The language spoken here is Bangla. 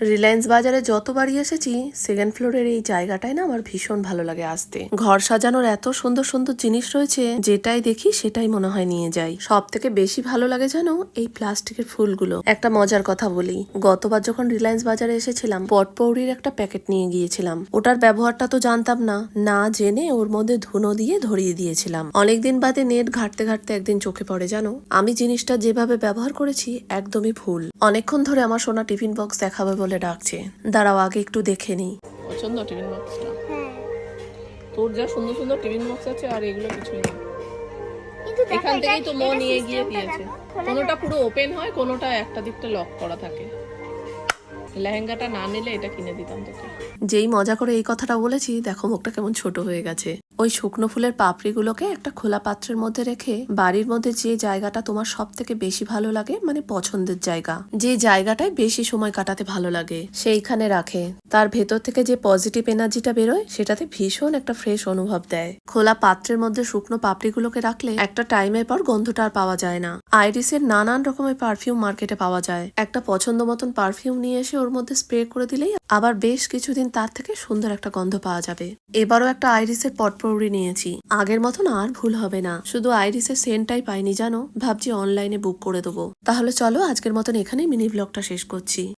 রিলায়েন্স বাজারে যতবারই এসেছি সেকেন্ড ফ্লোরের এই জায়গাটায় না আমার ভীষণ ভালো লাগে আসতে। ঘর সাজানোর এত সুন্দর সুন্দর জিনিস রয়েছে, যেটাই দেখি সেটাই মনে হয় নিয়ে যাই। সব থেকে বেশি ভালো লাগে জানো এই প্লাস্টিকের ফুলগুলো। একটা মজার কথা বলি, গতবার যখন রিলায়েন্স বাজারে এসেছিলাম, পটপৌরির একটা প্যাকেট নিয়ে গিয়েছিলাম। ওটার ব্যবহারটা তো জানতাম না না জেনে ওর মধ্যে ধুনো দিয়ে ধরিয়ে দিয়েছিলাম। অনেকদিন বাদে নেট ঘাটতে ঘাটতে একদিন চোখে পড়ে জানো? আমি জিনিসটা যেভাবে ব্যবহার করেছি, একদমই ভুল। অনেকক্ষণ ধরে আমার সোনা টিফিন বক্স দেখাবে বলে ডাকছে। দাঁড়াও আগে একটু দেখে নিই। পছন্দ টিফিন বক্সটা? হ্যাঁ। তোর যা সুন্দর সুন্দর টিফিন বক্স আছে আর এগুলো কিছুই নেই। এখান থেকেই তো মো নিয়ে গিয়ে দিয়েছে। কোনোটা পুরো ওপেন হয় কোনোটা একটা দিকটা লক করা থাকে। লেহেঙ্গাটা না নিলে এটা কিনে দিতাম তোকে। যেই মজা করে এই কথাটা বলেছি দেখো মুখটা কেমন ছোট হয়ে গেছে। ওই শুকনো ফুলের পাপড়িগুলোকে একটা খোলা পাত্রের মধ্যে রেখে বাড়ির মধ্যে যে জায়গাটা তোমার সব থেকে বেশি ভালো লাগে মানে পছন্দের জায়গা, যে জায়গাটায় বেশি সময় কাটাতে ভালো লাগে, সেইখানে রাখে। তার ভেতর থেকে যে পজিটিভ এনার্জিটা বেরোয়, সেটাতে ভীষণ একটা ফ্রেশ অনুভব দেয়। খোলা পাত্রের মধ্যে শুকনো পাপড়িগুলোকে রাখলে একটা টাইমের পর গন্ধটা আর পাওয়া যায় না। আইরিসের নানান রকমের পারফিউম মার্কেটে পাওয়া যায়। একটা পছন্দ মতন পারফিউম নিয়ে এসে ওর মধ্যে স্প্রে করে দিলেই আবার বেশ কিছুদিন তার থেকে সুন্দর একটা গন্ধ পাওয়া যাবে। এবারও একটা আইরিসের পটপৌরি নিয়েছি। আগের মতন আর ভুল হবে না। শুধু আইরিসের সেন্টটাই পাইনি জানো? ভাবছি অনলাইনে বুক করে দেবো। তাহলে চলো আজকের মতন এখানেই মিনি ব্লগটা শেষ করছি।